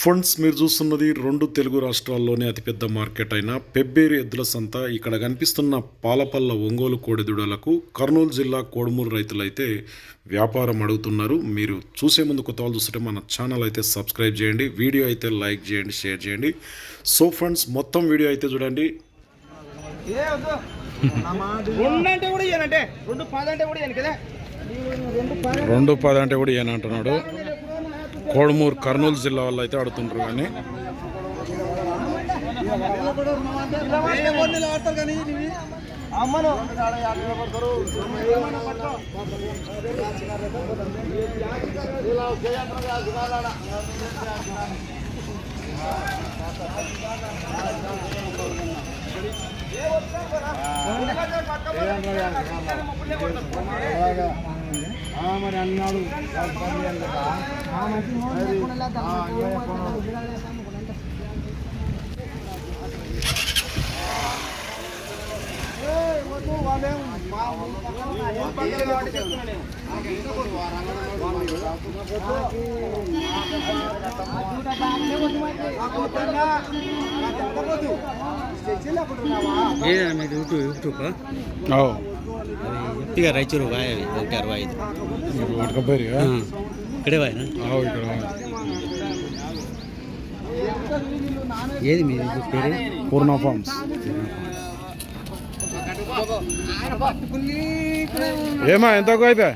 Funds మీరు చూస్తున్నది రెండు తెలుగు రాష్ట్రాల్లోనే అతిపెద్ద మార్కెట్ అయిన పెబ్బేరు ఎద్దుల సంత. ఇక్కడ కనిపిస్తున్న పాలపల్ల ఒంగోలు కోడెదూడలకు కర్నూలు జిల్లా కోడుమూరు రైతులైతే వ్యాపారం అడుగుతున్నారు. మీరు చూసే ముందు కొత్త వాళ్ళు చూస్తుంటే మన ఛానల్ అయితే సబ్స్క్రైబ్ చేయండి వీడియో అయితే లైక్ చేయండి షేర్ చేయండి. సో ఫ్రెండ్స్ మొత్తం వీడియో అయితే చూడండి. రెండు కూడా ఇయ్యనంటే రెండు పది అంటే కూడా ఇయ్యను కోడమూరు కర్నూలు జిల్లా వాళ్ళు అయితే ఆడుతుంటారు కానీ. మరి అన్నాడు. ఏదైనా మీరు యూట్యూబ్ యూట్యూబ్? ఎట్టిగా రైచూరు బాయ్ ఒకటి అరవై ఐదు ఇక్కడే ఇక్కడ ఏది మీ పేరు? పూర్ణ ఫార్మ్స్. ఏమా ఎంతకు అయితే?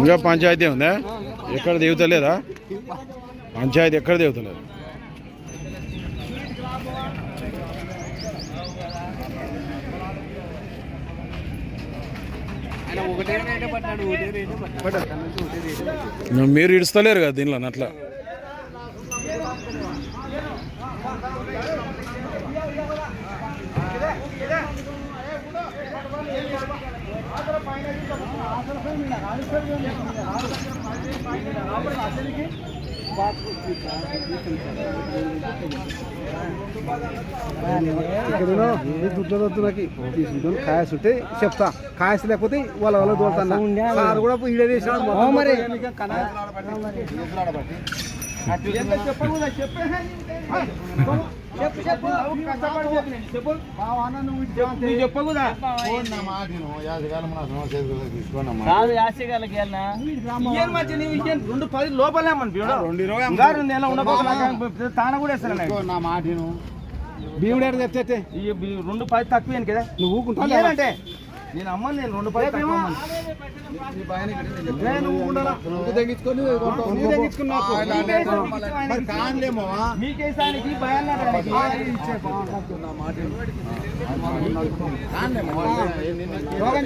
ఇంకా పంచాయతీ ఉందా? ఎక్కడ దిగుతలేదా? పంచాయతీ ఎక్కడ దిగుతలేదు? మీరు ఇడుస్తలేరు కదా దీనిలో అట్లా ఇక్కడ దుడ్డు వద్దు నాకు తీసుకుంటాను కాయస్ ఉంటే చెప్తా కాయస్ లేకపోతే వాళ్ళ వాళ్ళ దోలుతున్నా సార్ కూడా ఈడే చేసినాడు చెప్పకుదా కాదు రెండు పది లోపలే మన రెండు ఇరవై రెండు నెలలు ఉండకపోతే తాన కూడా వేస్తాను నా భీముడు ఎక్కడ ఈ రెండు పది తక్కువ కదా నువ్వు ఊరుకుంటావా? నేను అమ్మను నేను రెండు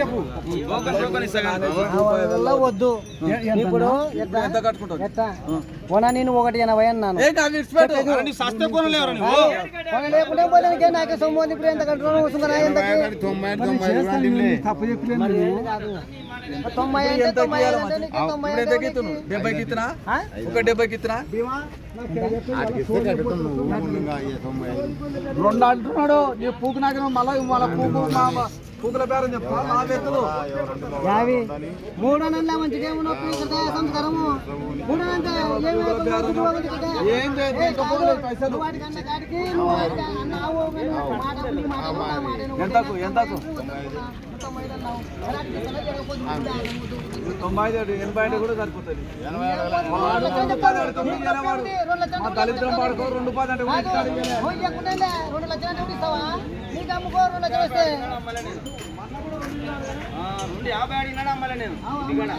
చెప్పు. వద్దు. ఇప్పుడు ఎంత నేను ఒకటి ఎనభై అన్నాను. నాకే సొమ్ము. ఇప్పుడు ఎంత కట్టుకోవడం వస్తుందా తప్పు చెప్పలేదు తొంభై అంటే తొంభై ఐదు అంటే నీకు తొంభై అంటే నీకు. డెబ్బైకి ఇస్తున్నా? ఒక డెబ్బైకి ఇస్తున్నా రెండు అంటున్నాడు నీ పూకు నాకిన మళ్ళీ మళ్ళీ పూకు పూకుల పేరు చెప్తా నా వ్యక్తులు యాభై మూడు నెలల మంచిగా నొప్పి కదా సంస్కారము. ఏం పైసలు. ఎంతకు ఎంతకు తొంభై ఎనభై కూడా సరిపోతుంది. దళితులం పాడుకో రెండు పది అంటే పోయి చెప్పుకుంటే రెండు యాభై అడిగినాడు అమ్మలే నేను. ఇదిగోనా.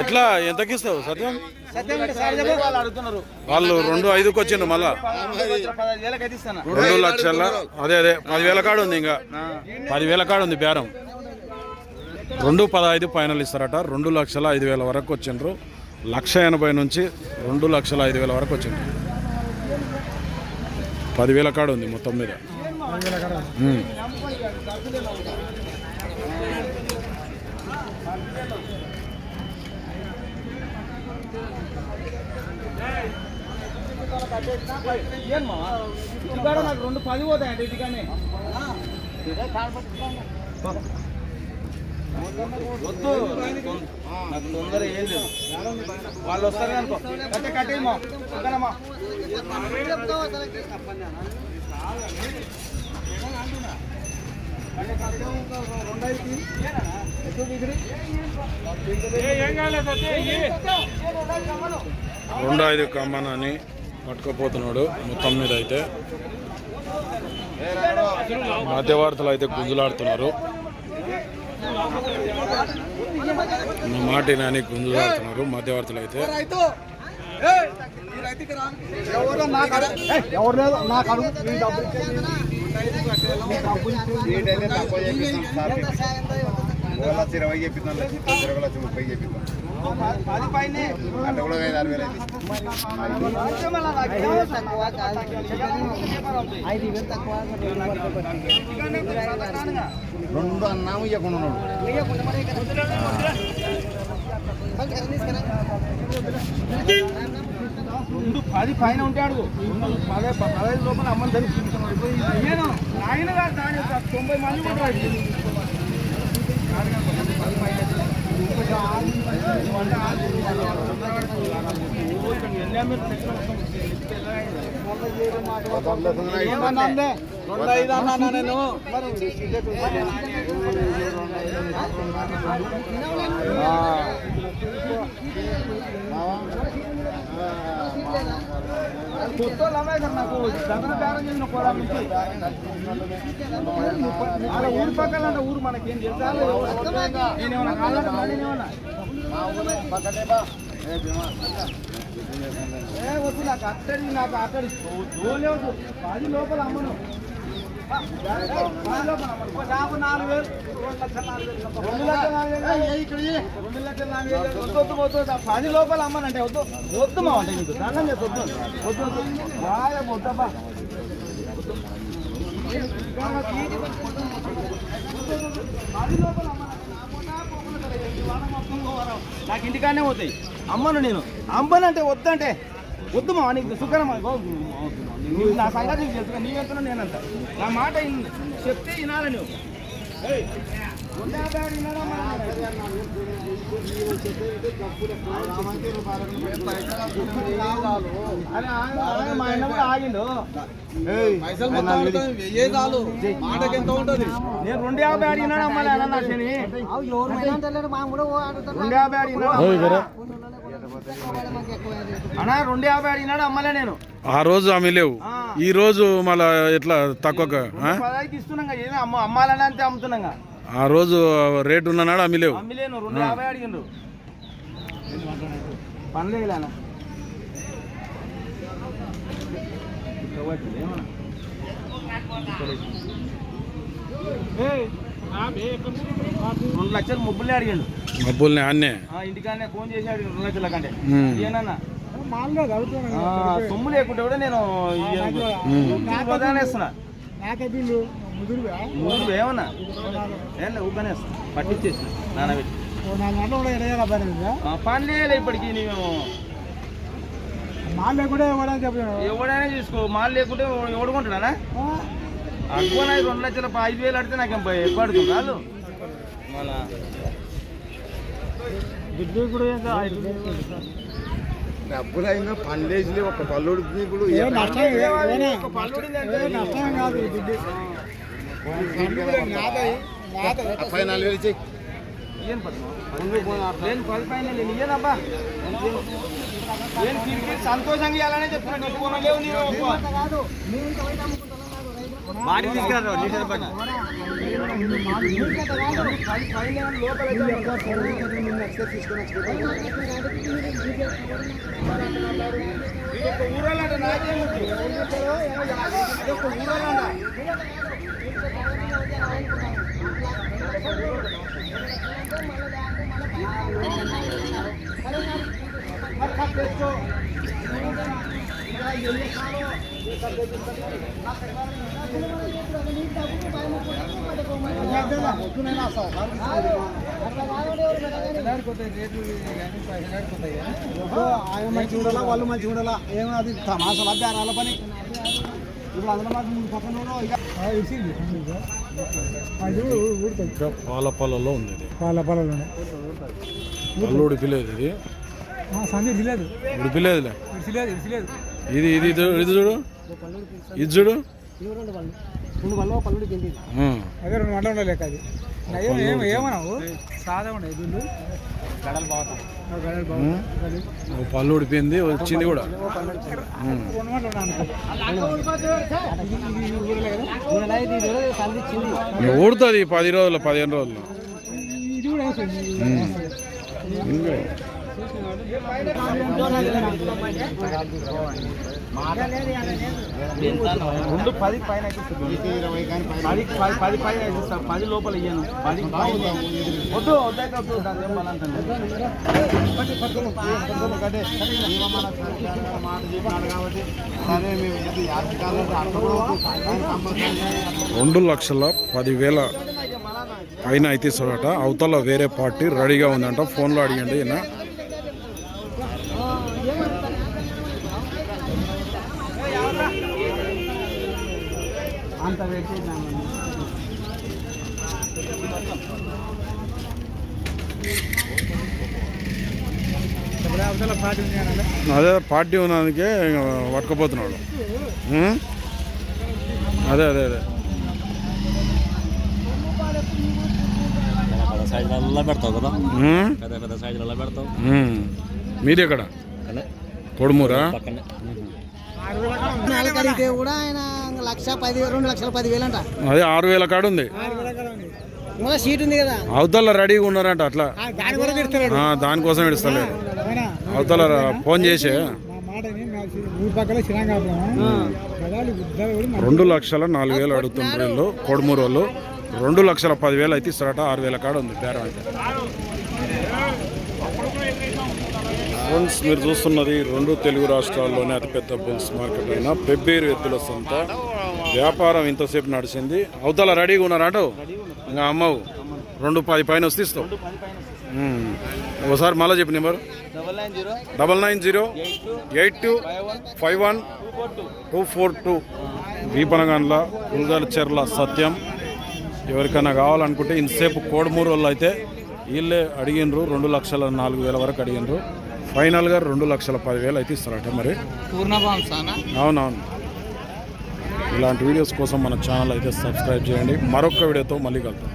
ఎట్లా? ఎంతకి ఇస్తావు సత్యం? వాళ్ళు రెండు ఐదుకి వచ్చిండు మళ్ళా. రెండు లక్షల అదే అదే పదివేల కాడు ఉంది ఇంకా. పదివేల కాడు ఉంది బేరం. రెండు పదహైదు ఫైనల్ ఇస్తారట. రెండు లక్షల ఐదు వేల వరకు వచ్చిండ్రు. లక్ష ఎనభై నుంచి రెండు లక్షల ఐదు వేల వరకు వచ్చిండ్రు. పదివేల కాడ ఉంది మొత్తం మీద. ఉమ్. నాకు రెండు పది పోతాయండి ఇంటికానే వద్దు నాకు తొందర ఏం లేదు వాళ్ళు వస్తారు అనుకో కట్టే కట్టేయమ్మా ఓకేనమ్మా రెండు ఐదు కమ్మనని పట్టుకపోతున్నాడు మొత్తం మీద అయితే. మధ్యవర్తులు అయితే గుంజులాడుతున్నారు. మాటి నాని గుంజులాడుతున్నారు మధ్యవర్తులు అయితే. ఎవరు? నాకు అడుగు ఇరవై ఇరవై లక్ష ముప్పై కూడా ఐదు ఆరు వేలు రెండు రెండు అన్నాము ఇవ్వకుండా ఉన్నాడు. రెండు పది పైన ఉంటే అడుగు. పదే పదహైదు లోపల అమ్మని తెలుసు నేను ఆయన గారు దాని తొంభై మంది ఉంటారు రెండు ఐదు అన్నా నేను అమ్మాయి నాకు దగ్గర బేరం చేసిన ఊరు పక్కన అంటే ఊరు మనకేం తెలుసా? నేనేమన్నా మళ్ళీ వద్దు నాకు అట్టడి నాకు అట్టడి పది లోపల అమ్మను. వద్దు వద్దు పది లోపల అమ్మనంటే వద్దు వద్దు మా అంటే నీకు దండం చేసి వద్దు వద్దు వద్దు వద్దబ్బా పది లోపల నాకు ఇంటికానే పోతాయి. అమ్మను నేను. అమ్మనంటే వద్దంటే వద్దు మా నీకు సుఖనమ్మా నీకు నా సంగతి నీకు తెలుసు నీవెంతనో నేనంత నా మాట చెప్తే వినాలి నువ్వు. మా ఆయన కూడా ఆగిండు. పైసలు మాటకి ఎంత ఉంటుంది? నేను రెండు యాభై అడిగినాడు అమ్మాలి అన్న నా శని. రెండు యాభై అడిగినాడు అన్నా రెండు యాభై అడిగినాడు అమ్మలే నేను. ఆ రోజు ఆమె లేవు. ఈ రోజు మళ్ళా ఎట్లా ఇస్తున్నాగా ఏదో అమ్మ అమ్మాలని అంతే అమ్ముతున్నాగా. ఆ రోజు రేటు ఉన్ననాడు ఆమె లేవు. అమ్మిలేను రెండు యాభై అడిగిండ్రు. పనిలేనా రెండు లక్షలు ముబ్బులే అడిగిండు. మబ్బుల్ని అన్నే ఆ, ఇంటికాడనే ఫోన్ చేసి అడిగిండు రెండు లక్షల కంటే. ఏనన్నా ఆ, సొమ్ము లేకుంటే కూడా నేను వదనేస్తున్నా ముదురు ఏమన్నా? ఏం లేదు ఊకనేస్తున్నా పట్టించేసి నానబెట్టి. ఆ, పని లేదు ఇప్పటికి నేను ఎవడైనా చూసుకో మాల్ లేకుంటే ఎవడుకుంటున్నానా అక్కువ నాకు రెండు లక్షల ఐదు వేలు అడితే నాకు ఎక్కువ పడుతుంది వాళ్ళు మన డబ్బులు అయినా పండేసి ఒక పల్లుడు ఇప్పుడు ముప్పై నాలుగు వేలు ఇచ్చి పది పైన లేని ఇయ్యనబ్బా ఏం తిరిగి సంతోషంగా ఇవ్వాలనే చెప్తున్నా నీకు కొన లేవు నీవు ఒప్పుకో. మాటి తీసుకురా లీటర్ పైన పది పైన లోపల ఇదొక ఊరాలంట నాకేం ఊరాలంట ఆయన మంచిగా ఉండాలా వాళ్ళు మంచిగా ఉండాలా ఏమో అది తమాసలా బేరాల పని ఇప్పుడు అందులో మాకు ముందు పక్కన ఉన్నావు, ఇక అది ఊడుతుంది ఇంకా పాలపల్లలో ఉంది ఇది పాల పాలలోనే పళ్ళు ఉడిపిలేదు ఇది ఇడిలేదు ఉడిపిలేదులే ఇడిచిలేదు ఇడిచిలేదు ఇది ఇది ఇది చూడు ఇది చూడు. రెండు వల్ల పల్లుడు కింది ఉమ్. అదే రెండు వంటలు ఉండే లెక్క అది. ఏమో ఏమో ఏమన్నావు సాదా ఉండే. దుండు గడలు బాగుతాయి గడలు ఉమ్. ఓ పళ్ళు ఉడిపోయింది వచ్చింది కూడా. ఊడుతుంది పది రోజులు పదిహేను రోజులు. ముందు పది పైన పది పది పది పైన ఇస్తాను పది లోపల ఇయ్యాను. పది వద్దు వద్దైతే దాని ఏం రెండు లక్షల పదివేల పైన అయితే ఇస్తాడట అవతల వేరే పార్టీ రెడీగా ఉందంట. ఫోన్లో అడిగండి ఈయన. అంత పెట్టి అదే పార్టీ ఉన్నదానికే పట్టుకుపోతున్నాడు? అదే అదే అదే. పెద్ద సైజులలో పెడతావు కదా? పెద్ద పెద్ద సైజులలో పెడతావు. మీది ఎక్కడ? కొడుమూరా? పక్కనే. కూడా ఆయన లక్ష పది రెండు లక్షల పదివేలు అంట అదే ఆరు వేల కాడ ఉంది. మళ్ళీ సీట్ ఉంది కదా. అవతల రెడీగా ఉన్నారంట అట్లా. దానికోసం ఇడుస్తలేరు అవునా? అవతల ఫోన్ చేసే. రెండు లక్షల నాలుగు వేలు అడుగుతుండ్రు వీళ్ళు కొడుమూరు వాళ్ళు. రెండు లక్షల పదివేలు అయితే ఇస్తారట ఆరు వేల కాడ ఉంది అయితే. ఫ్రెండ్స్ మీరు చూస్తున్నది రెండు తెలుగు రాష్ట్రాల్లోనే అతిపెద్ద బుల్స్ మార్కెట్ అయిన పెబ్బేరు ఎత్తుల సంత. వ్యాపారం ఇంతసేపు నడిచింది. అవతల రెడీగా ఉన్నారట ఇంకా అమ్మవు. రెండు పది పైన వస్తే ఇస్తావు. ఒకసారి మళ్ళీ చెప్పు number. Double nine zero eight two five one two four two. Veepanagandla Pulgal Cherla Satyam. ఎవరికైనా కావాలనుకుంటే ఇంతసేపు కోడమూరు వాళ్ళు అయితే వీళ్ళే అడిగినరు రెండు లక్షల నాలుగు వేల వరకు అడిగినరు ఫైనల్గా రెండు లక్షల పదివేలు అయితే ఇస్తారట మరి. అవునవును. ఇలాంటి వీడియోస్ కోసం మన ఛానల్ అయితే సబ్స్క్రైబ్ చేయండి. మరొక వీడియోతో మళ్ళీ కలుద్దాం.